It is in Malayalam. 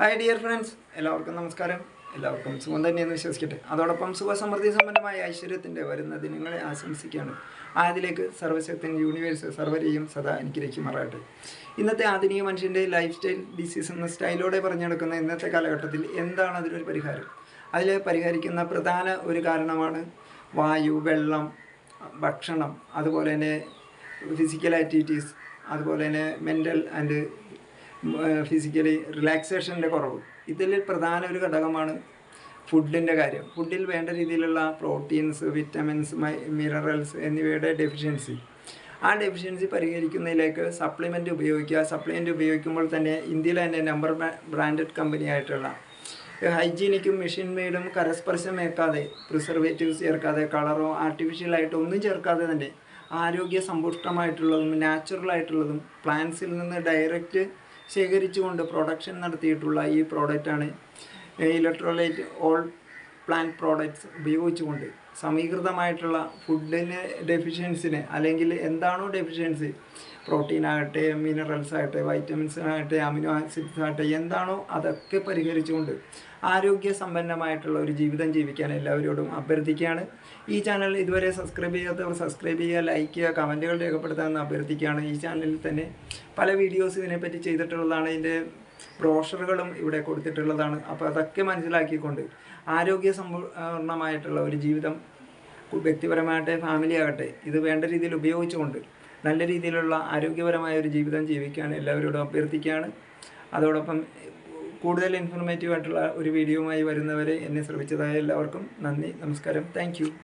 ഹായ് ഡിയർ ഫ്രണ്ട്സ് എല്ലാവർക്കും നമസ്കാരം. എല്ലാവർക്കും സുഖം തന്നെയെന്ന് വിശ്വസിക്കട്ടെ. അതോടൊപ്പം സുഖസമൃദ്ധി സമ്പന്നമായ ഐശ്വര്യത്തിന്റെ വരുന്ന ദിനങ്ങളെ ആശംസിക്കുകയാണ്. ആയതിലേക്ക് സർവശക്തൻ യൂണിവേഴ്സ് സർവരെയും സദാ അനുഗ്രഹിക്കുമാറാകട്ടെ ഇന്നത്തെ ആധുനിക മനുഷ്യന്റെ ലൈഫ് സ്റ്റൈൽ ഡിസീസ് എന്ന സ്റ്റൈലോടെ പറഞ്ഞെടുക്കുന്ന ഇന്നത്തെ കാലഘട്ടത്തിൽ എന്താണ് അതിനൊരു പരിഹാരം? അതിൽ പരിഹരിക്കുന്ന പ്രധാന ഒരു കാരണമാണ് വായു വെള്ളം ഭക്ഷണം അതുപോലെ തന്നെ ഫിസിക്കൽ ആക്ടിവിറ്റീസ് അതുപോലെ തന്നെ മെന്റൽ ആൻഡ് ഫിസിക്കലി റിലാക്സേഷന്റെ കുറവ്. ഇതിൽ പ്രധാന ഒരു ഘടകമാണ് ഫുഡിന്റെ കാര്യം. ഫുഡിൽ വേണ്ട രീതിയിലുള്ള പ്രോട്ടീൻസ് വിറ്റമിൻസ് മിനറൽസ് എന്നിവയുടെ ഡെഫിഷ്യൻസി ആ ഡെഫിഷ്യൻസി പരിഹരിക്കുന്നതിലേക്ക് സപ്ലിമെന്റ് ഉപയോഗിക്കുക. സപ്ലിമെന്റ് ഉപയോഗിക്കുമ്പോൾ തന്നെ ഇന്ത്യയിലെ തന്നെ നമ്പർ ബ്രാൻഡഡ് കമ്പനി ആയിട്ടുള്ള ഹൈജീനിക്കും മെഷീൻ മെയ്ഡും കരസ്പർശമേക്കാതെ പ്രിസർവേറ്റീവ്സ് ചേർക്കാതെ കളറോ ആർട്ടിഫിഷ്യലായിട്ടോ ഒന്നും ചേർക്കാതെ തന്നെ ആരോഗ്യ സമ്പുഷ്ടമായിട്ടുള്ളതും നാച്ചുറൽ ആയിട്ടുള്ളതും പ്ലാന്റ്സിൽ നിന്ന് ഡയറക്റ്റ് ശേഖരിച്ചുകൊണ്ട് പ്രൊഡക്ഷൻ നടത്തിയിട്ടുള്ള ഈ പ്രോഡക്റ്റാണ് ഇലക്ട്രോലൈറ്റ് ഓൾ പ്ലാന്റ് പ്രോഡക്ട്സ് ഉപയോഗിച്ചുകൊണ്ട് സമീകൃതമായിട്ടുള്ള ഫുഡിന് ഡെഫിഷ്യൻസിന് അല്ലെങ്കിൽ എന്താണോ ഡെഫിഷ്യൻസി പ്രോട്ടീൻ ആകട്ടെ മിനറൽസ് ആകട്ടെ വൈറ്റമിൻസ് ആകട്ടെ അമിനോ ആസിഡ്സ് ആകട്ടെ എന്താണോ അതൊക്കെ പരിഹരിച്ചുകൊണ്ട് ആരോഗ്യ സമ്പന്നമായിട്ടുള്ള ഒരു ജീവിതം ജീവിക്കാൻ എല്ലാവരോടും അഭ്യർത്ഥിക്കുകയാണ്. ഈ ചാനൽ ഇതുവരെ സബ്സ്ക്രൈബ് ചെയ്യാത്തവർ സബ്സ്ക്രൈബ് ചെയ്യുക ലൈക്ക് ചെയ്യുക കമന്റുകൾ രേഖപ്പെടുത്താമെന്ന് അഭ്യർത്ഥിക്കുകയാണ്. ഈ ചാനലിൽ തന്നെ പല വീഡിയോസ് ഇതിനെപ്പറ്റി ചെയ്തിട്ടുള്ളതാണ്. ഇതിന്റെ ബ്രോഷറുകളും ഇവിടെ കൊടുത്തിട്ടുള്ളതാണ്. അപ്പോൾ അതൊക്കെ മനസ്സിലാക്കിക്കൊണ്ട് ആരോഗ്യ സമ്പൂർണമായിട്ടുള്ള ഒരു ജീവിതം വ്യക്തിപരമാകട്ടെ ഫാമിലി ആകട്ടെ ഇത് വേണ്ട രീതിയിൽ ഉപയോഗിച്ചുകൊണ്ട് നല്ല രീതിയിലുള്ള ആരോഗ്യപരമായ ഒരു ജീവിതം ജീവിക്കാൻ എല്ലാവരോടും അഭ്യർത്ഥിക്കുകയാണ്. അതോടൊപ്പം കൂടുതൽ ഇൻഫോർമേറ്റീവ് ആയിട്ടുള്ള ഒരു വീഡിയോയുമായി വരുന്നവരെ എന്നെ ശ്രമിച്ചതായ എല്ലാവർക്കും നന്ദി നമസ്കാരം താങ്ക്